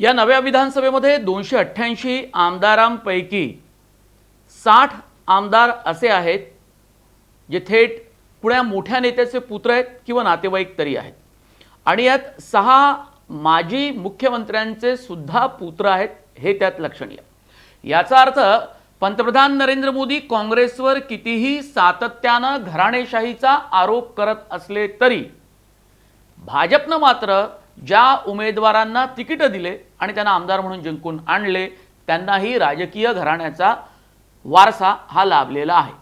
या नव्या विधानसभेमध्ये दोनशे अठ्ठ्याऐंशी आमदारांपैकी साठ आमदार असे आहेत जे थेट पुण्या मोठ्या नेत्याचे पुत्र आहेत किंवा नातेवाईक तरी आहेत. आणि यात सहा माजी मुख्यमंत्र्यांचे सुद्धा पुत्र आहेत हे त्यात लक्षणीय. याचा अर्थ पंतप्रधान नरेंद्र मोदी काँग्रेसवर कितीही सातत्यानं घराणेशाहीचा आरोप करत असले तरी भाजपनं मात्र ज्या उमेदवारांना तिकीटं दिले आणि त्यांना आमदार म्हणून जिंकून आणले त्यांनाही राजकीय घराण्याचा वारसा हा लाभलेला आहे.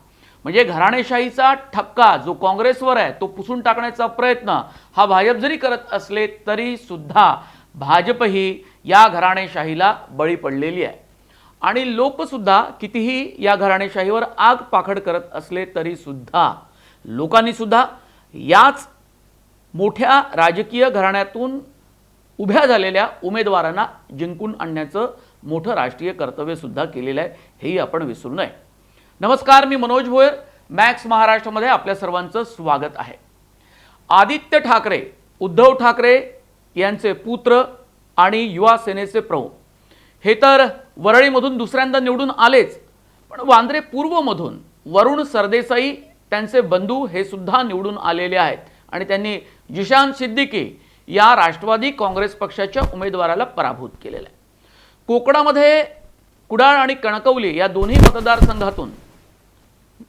म्हणजे घराणेशाहीचा ठपका जो काँग्रेसवर आहे तो पुसून टाकण्याचा प्रयत्न हा भाजप जरी करत असले तरी सुद्धा भाजपही या घराणेशाहीला बळी पडलेली आहे. आणि लोकसुद्धा कितीही या घराणेशाहीवर आग पाखड करत असले तरी सुद्धा लोकांनी सुद्धा याच मोठ्या राजकीय घराण्यातून उभ्या झालेल्या उमेदवारांना जिंकून आणण्याचं मोठं राष्ट्रीय कर्तव्य सुद्धा केलेलं आहे हेही आपण विसरू नये. नमस्कार मी मनोज भोयर मॅक्स महाराष्ट्रामध्ये आपल्या सर्वांचं स्वागत आहे. आदित्य ठाकरे उद्धव ठाकरे यांचे पुत्र आणि युवा सेनेचे प्रमुख. हे तर वरळीमधून दुसऱ्यांदा निवडून आलेच पण वांद्रे पूर्वमधून वरुण सरदेसाई त्यांचे बंधू हे सुद्धा निवडून आलेले आहेत. आणि त्यांनी जिशान सिद्दीकी या राष्ट्रवादी काँग्रेस पक्षाच्या उमेदवाराला पराभूत केलेलं आहे. कोकणामध्ये कुडाळ आणि कणकवली या दोन्ही मतदारसंघातून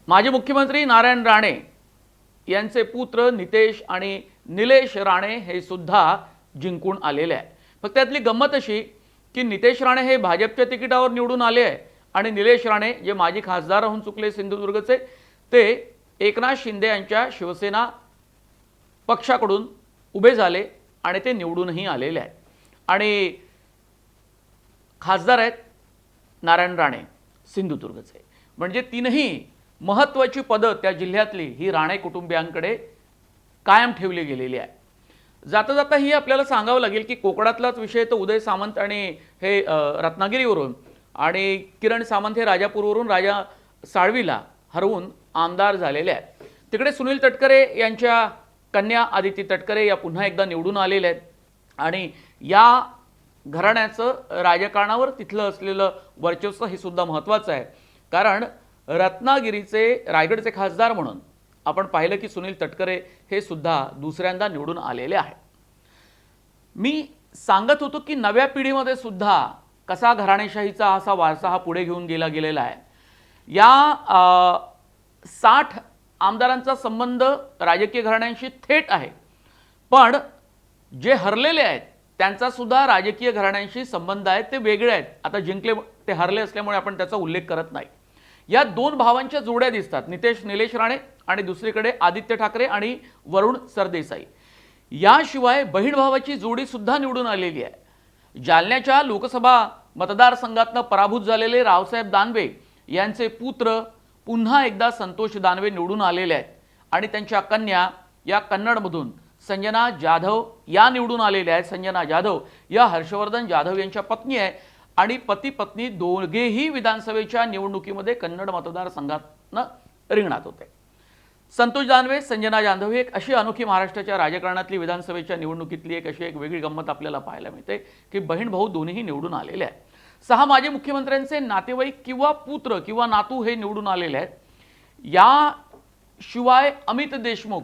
माजी मुख्यमंत्री नारायण राणे यांचे पुत्र नितेश आणि निलेश राणे हे सुद्धा जिंकून आलेले आहे फक्त त्यातली गंमत अशी की नितेश राणे हे भाजपच्या तिकिटावर निवडून आले आहे आणि निलेश राणे जे माजी खासदार होऊन चुकले सिंधुदुर्गचे ते एकनाथ शिंदे यांच्या शिवसेना पक्षाकडून उभे झाले आणि ते निवडूनही आलेले आहेत. आणि खासदार आहेत नारायण राणे सिंधुदुर्गचे. म्हणजे तीनही महत्त्वाची पदं त्या जिल्ह्यातली ही राणे कुटुंबियांकडे कायम ठेवली गेलेली आहे. जाता जाता ही आपल्याला सांगावं लागेल की कोकणातलाच विषय तर उदय सामंत आणि हे रत्नागिरीवरून आणि किरण सामंत हे राजापूरवरून राजा साळवीला हरवून आमदार झालेले आहेत. तिकडे सुनील तटकरे यांच्या कन्या आदिती तटकरे या पुन्हा एकदा निवडून आलेल्या आहेत. आणि या घराण्याचं राजकारणावर तिथलं असलेलं वर्चस्व हे सुद्धा महत्त्वाचं आहे. कारण रत्नागिरीचे रायगडचे खासदार म्हणून आपण पाहिलं की सुनील तटकरे हे सुद्धा दुसऱ्यांदा निवडून आलेले आहे मी सांगत होतो की नव्या पिढीमध्ये सुद्धा कसा घराणेशाहीचा असा वारसा हा पुढे घेऊन गेला गेलेला आहे. या साठ आमदारांचा संबंध राजकीय घराण्यांशी थेट आहे. पण जे हरलेले आहेत त्यांचा सुद्धा राजकीय घराण्यांशी संबंध आहेत ते वेगळे आहेत. आता जिंकले ते हरले असल्यामुळे आपण त्याचा उल्लेख करत नाही. या दोन भावांच्या जोड्या दिसतात. नितेश निलेश राणे आणि दुसरीकडे आदित्य ठाकरे आणि वरुण सरदेसाई. याशिवाय बहीण भावाची जोडी सुद्धा निवडून आलेली आहे. जालन्याच्या लोकसभा मतदारसंघातनं पराभूत झालेले रावसाहेब दानवे यांचे पुत्र पुन्हा एकदा संतोष दानवे निवडून आलेले आहेत. आणि त्यांच्या कन्या या कन्नडमधून संजना जाधव या निवडून आलेल्या आहेत. संजना जाधव या हर्षवर्धन जाधव यांच्या पत्नी आहे आणि पती पत्नी दोघेही विधानसभेच्या निवडणुकीमध्ये कन्नड मतदारसंघातनं रिंगणात होते. संतोष दानवे संजना जाधव ही एक अशी अनोखी महाराष्ट्राच्या राजकारणातली विधानसभेच्या निवडणुकीतली एक अशी एक वेगळी गंमत आपल्याला पाहायला मिळते की बहीण भाऊ दोन्हीही निवडून आलेले आहे सहा माजी मुख्यमंत्र्यांचे नातेवाईक किंवा पुत्र किंवा नातू हे निवडून आलेले आहेत. याशिवाय अमित देशमुख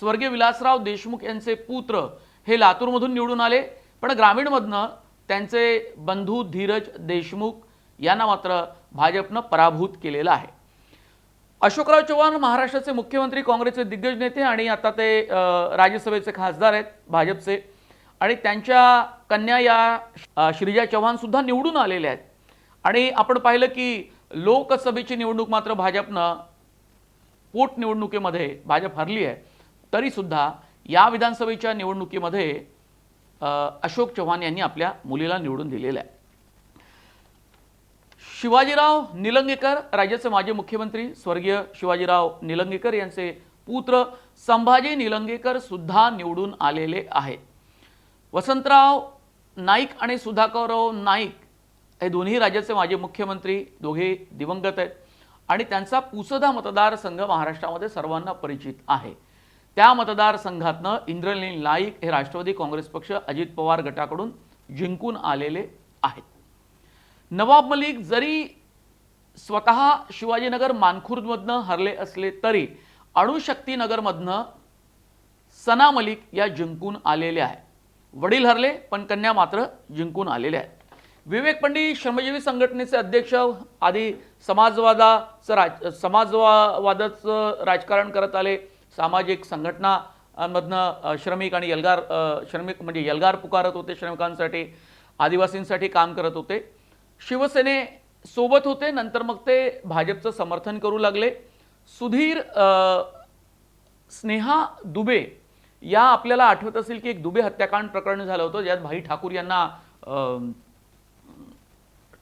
स्वर्गीय विलासराव देशमुख यांचे पुत्र हे लातूरमधून निवडून आले. पण ग्रामीणमधनं त्यांचे बंधू धीरज देशमुख यांना मात्र भाजपनं पराभूत केलेलं आहे. अशोकराव चव्हाण महाराष्ट्राचे मुख्यमंत्री काँग्रेसचे दिग्गज नेते आणि आता ते राज्यसभेचे खासदार आहेत भाजपचे. आणि त्यांच्या कन्या या श्रीजा चव्हाण सुद्धा निवडून आलेल्या आहेत. आणि आपण पाहिलं की लोकसभेची निवडणूक मात्र भाजपनं पोटनिवडणुकीमध्ये भाजप हरली आहे. तरीसुद्धा या विधानसभेच्या निवडणुकीमध्ये अशोक चव्हाण यांनी आपल्या मुलीला निवडून दिलेलं आहे. शिवाजीराव निलंगेकर राज्याचे माजी मुख्यमंत्री स्वर्गीय शिवाजीराव निलंगेकर यांचे पुत्र संभाजी निलंगेकर सुद्धा निवडून आलेले आहेत. वसंतराव नाईक आणि सुधाकरराव नाईक हे दोन्ही राज्याचे माजी मुख्यमंत्री दोघे दिवंगत आहेत. आणि त्यांचा पुसदा मतदारसंघ महाराष्ट्रामध्ये सर्वांना परिचित आहे. त्या मतदारसंघातनं इंद्रनील नाईक हे राष्ट्रवादी काँग्रेस पक्ष अजित पवार गटाकडून जिंकून आलेले आहेत. नवाब मलिक जरी स्वतः शिवाजीनगर मानखुर्दमधनं हरले असले तरी अणुशक्तीनगरमधनं सना मलिक या जिंकून आलेल्या आहे वडील हरले पण कन्या मात्र जिंकून आलेल्या आहेत. विवेक पंडित श्रमजीवी संघटनेचे अध्यक्ष आधी समाजवादाचं राज समाजवादाचं राजकारण करत आले. सामाजिक संघटनामधनं श्रमिक आणि यलगार श्रमिक म्हणजे यलगार पुकारत होते श्रमिकांसाठी आदिवासींसाठी काम करत होते. शिवसेने सोबत होते नंतर मग ते भाजपचं समर्थन करू लागले. सुधीर स्नेहा दुबे या आपल्याला आठवत असेल की एक दुबे हत्याकांड प्रकरण झालं होतं ज्यात भाई ठाकूर यांना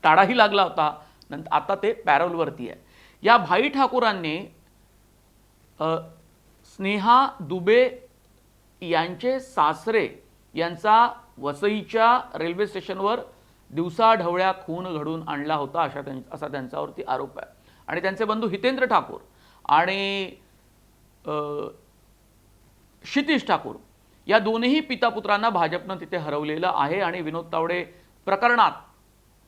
टाळाही लागला होता. नंतर आता ते पॅरोलवरती आहे. या भाई ठाकूरांनी स्नेहा दुबे यांचे सासरे यांचा वसईच्या रेल्वे स्टेशनवर दिवसाढवळ्या खून घडून आणला होता अशा त्यां असा त्यांच्यावरती आरोप आहे. आणि त्यांचे बंधू हितेंद्र ठाकूर आणि क्षितिश ठाकूर. या दोन्ही पितापुत्रांना भाजपनं तिथे हरवलेलं आहे आणि विनोद तावडे प्रकरणात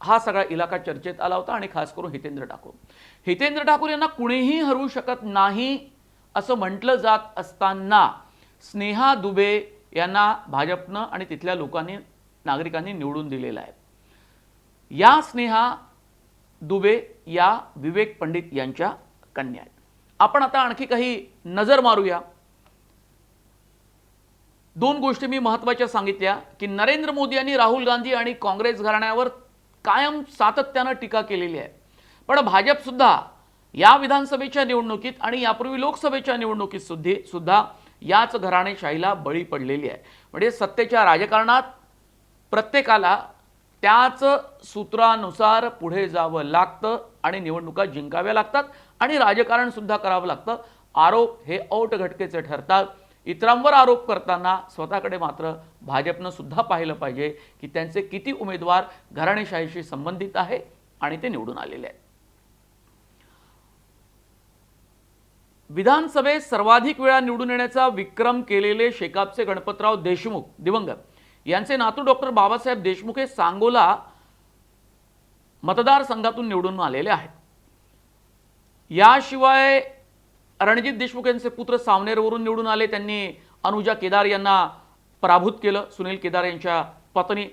हा सगळा इलाका चर्चेत आला होता आणि खास करून हितेंद्र ठाकूर. हितेंद्र ठाकूर यांना कुणीही हरवू शकत नाही असं म्हटलं जात असताना स्नेहा दुबे यांना भाजपनं आणि तिथल्या लोकांनी नागरिकांनी निवडून दिलेलं आहे. या स्नेहा दुबे या विवेक पंडित यांच्या कन्या आहेत. आपण आता आणखी काही नजर मारूया. दोन गोष्टी मी महत्त्वाच्या सांगितल्या की नरेंद्र मोदी यांनी राहुल गांधी आणि काँग्रेस घराण्यावर कायम सातत्यानं टीका केलेली आहे. पण भाजप सुद्धा या विधानसभेच्या निवडणुकीत आणि यापूर्वी लोकसभेच्या निवडणुकीत सुद्धा सुद्धा याच घराणेशाहीला बळी पडलेली आहे. म्हणजे सत्तेच्या राजकारणात प्रत्येकाला त्याच सूत्रानुसार पुढे जावं लागतं आणि निवडणुका जिंकाव्या लागतात आणि राजकारण सुद्धा करावं लागतं. आरोप हे औट घटकेचे ठरतात. इतरांवर आरोप करताना स्वतःकडे मात्र भाजपनं सुद्धा पाहिलं पाहिजे की त्यांचे किती उमेदवार घराणेशाहीशी संबंधित आहे आणि ते निवडून आलेले आहेत. विधानसभेत सर्वाधिक वेळा निवडून येण्याचा विक्रम केलेले शेकापचे गणपतराव देशमुख दिवंगत. यांचे नातू डॉक्टर बाबासाहेब देशमुख हे सांगोला मतदारसंघातून निवडून आलेले आहेत. याशिवाय रणजित देशमुख यांचे पुत्र सावनेरवरून निवडून आले. त्यांनी अनुजा केदार यांना पराभूत केलं. सुनील केदार यांच्या पत्नी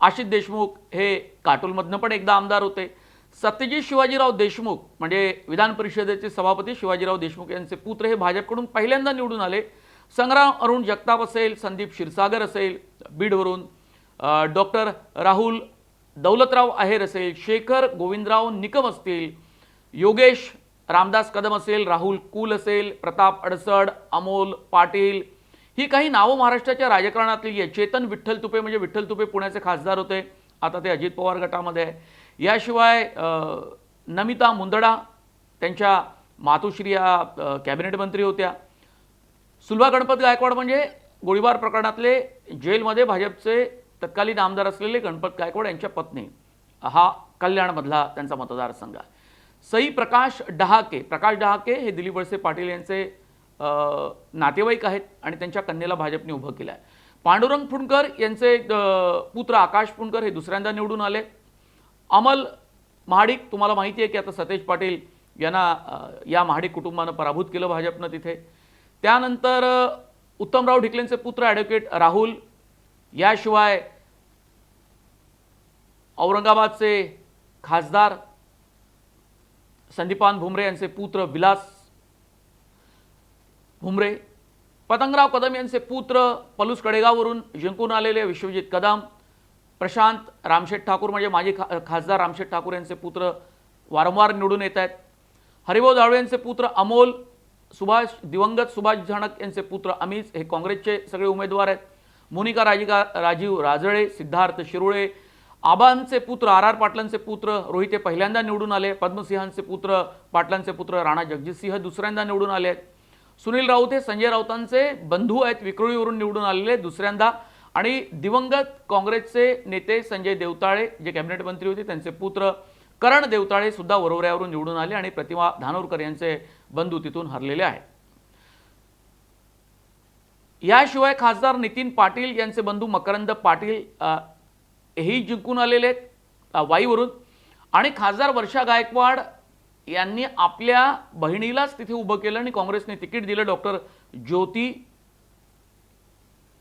आशिष देशमुख हे काटोलमधनं पण एकदा आमदार होते. सत्यजित शिवाजीराव देशमुख म्हणजे विधान परिषदेचे सभापती शिवाजीराव देशमुख यांचे पुत्र हे भाजपकडून पहिल्यांदा निवडून आले. संग्राम अरुण जगताप असेल संदीप क्षीरसागर असेल बीडवरून डॉक्टर राहुल दौलतराव आहेर असेल शेखर गोविंदराव निकम असतील योगेश रामदास कदम असेल राहुल कुल असेल प्रताप अडसड अमोल पाटील ही काही नावं महाराष्ट्राच्या राजकारणातली आहे चेतन विठ्ठल तुपे म्हणजे विठ्ठल तुपे पुण्याचे खासदार होते. आता ते अजित पवार गटामध्ये आहे. याशिवाय नमिता मुंदडा त्यांच्या मातोश्री या कॅबिनेट मंत्री होत्या. सुलभा गणपत गायकवाड म्हणजे गोळीबार प्रकरणातले जेलमध्ये भाजपचे तत्कालीन आमदार असलेले गणपत गायकवाड यांच्या पत्नी. हा कल्याणमधला त्यांचा मतदारसंघ आहे. सई प्रकाश डहाके प्रकाश डहाके हे दिलीप वळसे पाटील यांचे नातेवाईक आहेत आणि त्यांच्या कन्येला भाजपने उभं केलं आहे पांडुरंग फुंडकर यांचे पुत्र आकाश फुंडकर हे दुसऱ्यांदा निवडून आले. अमल महाडिक तुम्हाला माहिती आहे की आता सतेज पाटील यांना या महाडिक कुटुंबानं पराभूत केलं भाजपनं तिथे. त्यानंतर उत्तमराव ढिकलेंचे पुत्र ॲडव्होकेट राहुल याशिवाय औरंगाबादचे खासदार संदीपान भुमरे यांचे पुत्र विलास भुमरे पतंगराव कदम यांचे पुत्र पलूस कडेगाववरून जिंकून आलेले विश्वजित कदम प्रशांत रामशेठ ठाकूर म्हणजे माजी खा खासदार रामशेठ ठाकूर यांचे पुत्र वारंवार निवडून येत आहेत. हरिभाऊ जाळवे यांचे पुत्र अमोल सुभाष दिवंगत सुभाष झणक यांचे पुत्र अमीज हे काँग्रेसचे सगळे उमेदवार आहेत. मोनिका राजिका राजीव राजळे सिद्धार्थ शिरोळे आबांचे पुत्र आर आर पाटलांचे पुत्र रोहित हे पहिल्यांदा निवडून आले. पद्मसिंहांचे पुत्र पाटलांचे पुत्र राणा जगजितसिंह दुसऱ्यांदा निवडून आले. आहेत सुनील राऊत हे संजय राऊतांचे बंधू आहेत विक्रोळीवरून निवडून आलेले दुसऱ्यांदा. आणि दिवंगत काँग्रेसचे नेते संजय देवताळे जे कॅबिनेट मंत्री होते त्यांचे पुत्र करण देवताळे सुद्धा वरोऱ्यावरून निवडून आले आणि प्रतिमा धानोरकर यांचे बंधू तिथून हरलेले आहेत. याशिवाय खासदार नितीन पाटील यांचे बंधू मकरंद पाटील हेही जिंकून आलेले आहेत वाईवरून. आणि खासदार वर्षा गायकवाड यांनी आपल्या बहिणीलाच तिथे उभं केलं आणि काँग्रेसने तिकीट दिलं डॉक्टर ज्योती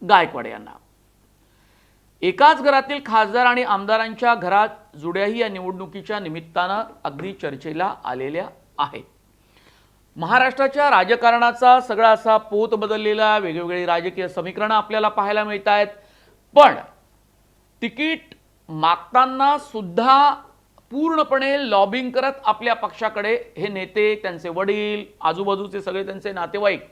गायकवाड यांना. एकाच घरातील खासदार आणि आमदारांच्या घरात जुड्याही या निवडणुकीच्या निमित्तानं अगदी चर्चेला आलेल्या आहेत. महाराष्ट्राच्या राजकारणाचा सगळा असा पोत बदललेला वेगवेगळी राजकीय समीकरणं आपल्याला पाहायला मिळत आहेत पण तिकीट मागताना सुद्धा पूर्णपणे लॉबिंग करत आपल्या पक्षाकडे हे नेते त्यांचे वडील आजूबाजूचे सगळे त्यांचे नातेवाईक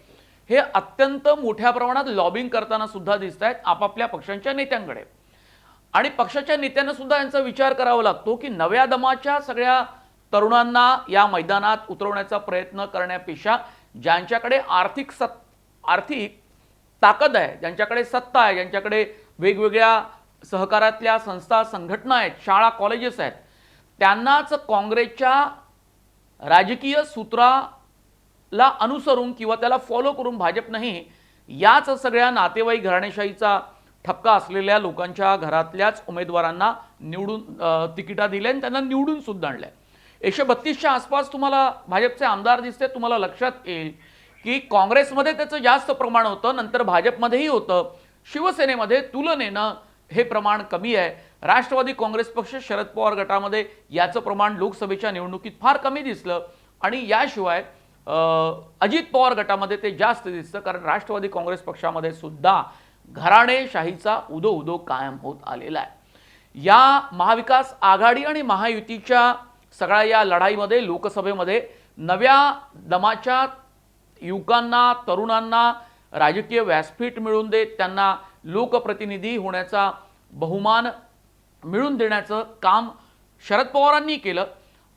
हे अत्यंत मोठ्या प्रमाणात लॉबिंग करताना सुद्धा दिसत आहेत आपापल्या पक्षांच्या नेत्यांकडे. आणि पक्षाच्या नेत्यांना सुद्धा यांचा विचार करावा लागतो की नव्या दमाच्या सगळ्या तरुणांना या मैदानात उतरवण्याचा प्रयत्न करण्यापेक्षा ज्यांच्याकडे आर्थिक सत् आर्थिक ताकद आहे ज्यांच्याकडे सत्ता आहे ज्यांच्याकडे वेगवेगळ्या सहकारातल्या संस्था संघटना आहेत शाळा कॉलेजेस आहेत. त्यांनाच काँग्रेसच्या राजकीय सूत्राला अनुसरून किंवा त्याला फॉलो करून भाजप नाही याच सगळ्या नातेवाईक घराणेशाहीचा ठपका असलेल्या लोकांच्या घरातल्याच उमेदवारांना निवडून तिकिटा दिल्या आणि त्यांना निवडून सुद्धा आणल्या. एकशे बत्तीसच्या आसपास तुम्हाला भाजपचे आमदार दिसते तुम्हाला लक्षात येईल की काँग्रेसमध्ये त्याचं जास्त प्रमाण होतं नंतर भाजपमध्येही होतं शिवसेनेमध्ये तुलनेनं हे प्रमाण कमी आहे. राष्ट्रवादी काँग्रेस पक्ष शरद पवार गटामध्ये याचं प्रमाण लोकसभेच्या निवडणुकीत फार कमी दिसलं आणि याशिवाय अजित पवार गटामध्ये ते जास्त दिसतं कारण राष्ट्रवादी काँग्रेस पक्षामध्ये सुद्धा घराणेशाहीचा उदो उदो कायम होत आलेला आहे. या महाविकास आघाडी आणि महायुतीच्या सगळ्या या लढाईमध्ये लोकसभेमध्ये नव्या दमाच्या युवकांना तरुणांना राजकीय व्यासपीठ मिळून देत त्यांना लोकप्रतिनिधी होण्याचा बहुमान मिळून देण्याचं काम शरद पवारांनी केलं.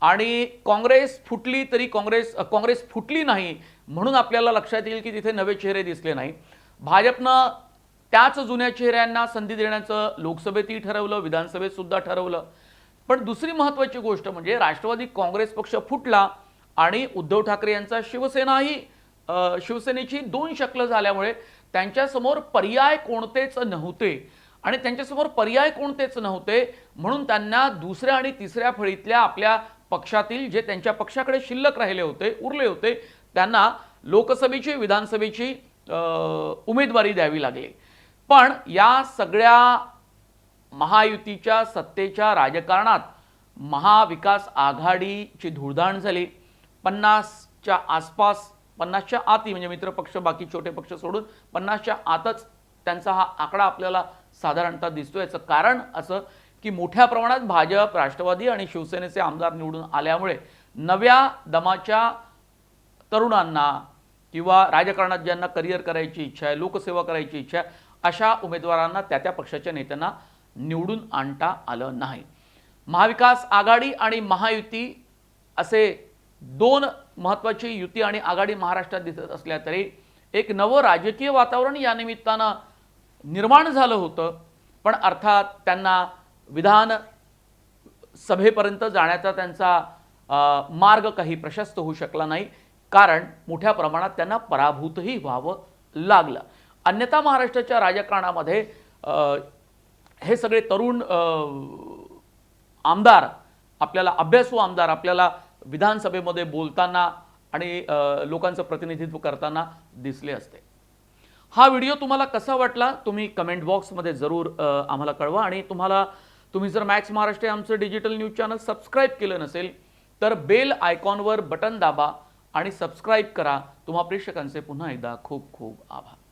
आणि काँग्रेस फुटली तरी काँग्रेस काँग्रेस फुटली नाही म्हणून आपल्याला लक्षात येईल की तिथे नवे चेहरे दिसले नाही. भाजपनं त्याच जुन्या चेहऱ्यांना संधी देण्याचं लोकसभेतही ठरवलं विधानसभेत सुद्धा ठरवलं. पण दुसरी महत्त्वाची गोष्ट म्हणजे राष्ट्रवादी काँग्रेस पक्ष फुटला आणि उद्धव ठाकरे यांचा शिवसेनाही शिवसेनेची दोन शक्ल झाल्यामुळे त्यांच्यासमोर पर्याय कोणतेच नव्हते. आणि त्यांच्यासमोर पर्याय कोणतेच नव्हते म्हणून त्यांना दुसऱ्या आणि तिसऱ्या फळीतल्या आपल्या पक्षातील जे त्यांच्या पक्षाकडे शिल्लक राहिले होते उरले होते त्यांना लोकसभेची विधानसभेची उमेदवारी द्यावी लागली. पण या सगळ्या महायुतीच्या सत्तेच्या राजकारणात महाविकास आघाडीची धुळधाण झाली. पन्नासच्या आसपास पन्नासच्या आतही म्हणजे मित्रपक्ष बाकी छोटे पक्ष सोडून पन्नासच्या आतच त्यांचा हा आकडा आपल्याला साधारणतः दिसतो याचं कारण असं की मोठ्या प्रमाणात भाजप राष्ट्रवादी आणि शिवसेनेचे आमदार निवडून आल्यामुळे नव्या दमाच्या तरुणांना किंवा राजकारणात ज्यांना करिअर करायची इच्छा आहे लोकसेवा करायची इच्छा आहे अशा उमेदवारांना त्या त्या पक्षाच्या नेत्यांना निवडून आणता आलं नाही. महाविकास आघाडी आणि महायुती असे दोन महत्त्वाची युती आणि आघाडी महाराष्ट्रात दिसत असल्या तरी एक नवं राजकीय वातावरण या निमित्तानं निर्माण झालं होतं. पण अर्थात त्यांना विधान सभेपर्यंत जाण्याचा त्यांचा मार्ग काही प्रशस्त होऊ शकला नाही. कारण मोठ्या प्रमाणात त्यांना पराभूतही व्हावं लागलं. अन्यथा महाराष्ट्राच्या राजकारणामध्ये हे सगळे तरुण आमदार आपल्याला अभ्यासू आमदार आपल्याला विधानसभेमध्ये बोलताना आणि लोकांचं प्रतिनिधित्व करताना दिसले असते. हा व्हिडिओ तुम्हाला कसा वाटला तुम्ही कमेंट बॉक्समध्ये जरूर आम्हाला कळवा आणि तुम्हाला तुम्ही जर मॅक्स महाराष्ट्र आमचं डिजिटल न्यूज चॅनल सबस्क्राईब केलं नसेल तर बेल आयकॉनवर बटन दाबा आणि सबस्क्राईब करा. तुम्हा प्रेक्षकांचे पुन्हा एकदा खूप खूप आभार.